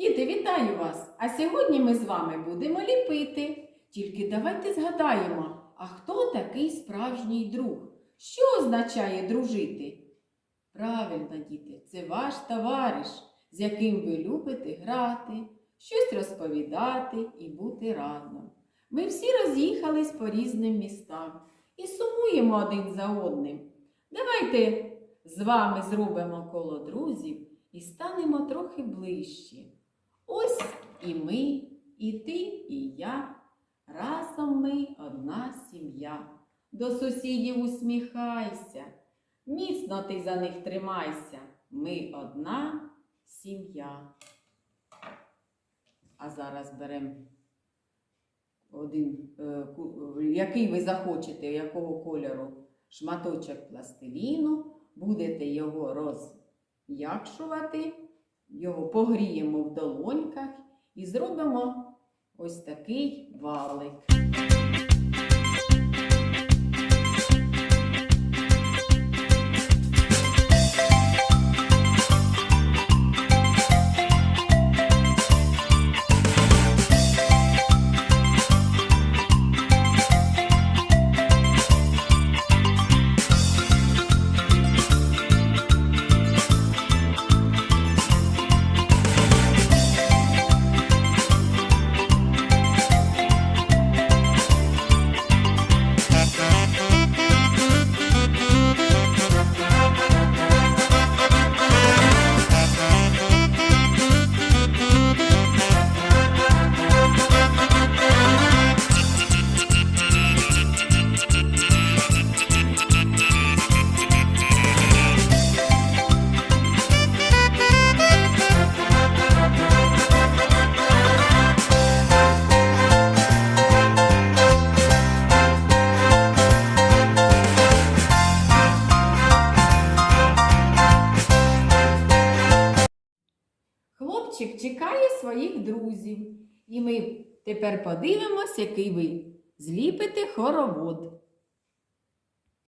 Діти, вітаю вас! А сьогодні ми з вами будемо ліпити. Тільки давайте згадаємо, а хто такий справжній друг? Що означає дружити? Правильно, діти, це ваш товариш, з яким ви любите грати, щось розповідати і бути разом. Ми всі роз'їхались по різним містам і сумуємо один за одним. Давайте з вами зробимо коло друзів і станемо трохи ближче. Ось і ми, і ти, і я. Разом ми одна сім'я. До сусідів усміхайся, міцно ти за них тримайся. Ми одна сім'я. А зараз беремо один, е, який ви захочете, якого кольору шматочок пластиліну, будете його розм'якшувати, його погріємо в долоньках і зробимо ось такий валик. Хлопчик чекає своїх друзів. І ми тепер подивимось, який ви зліпите хоровод.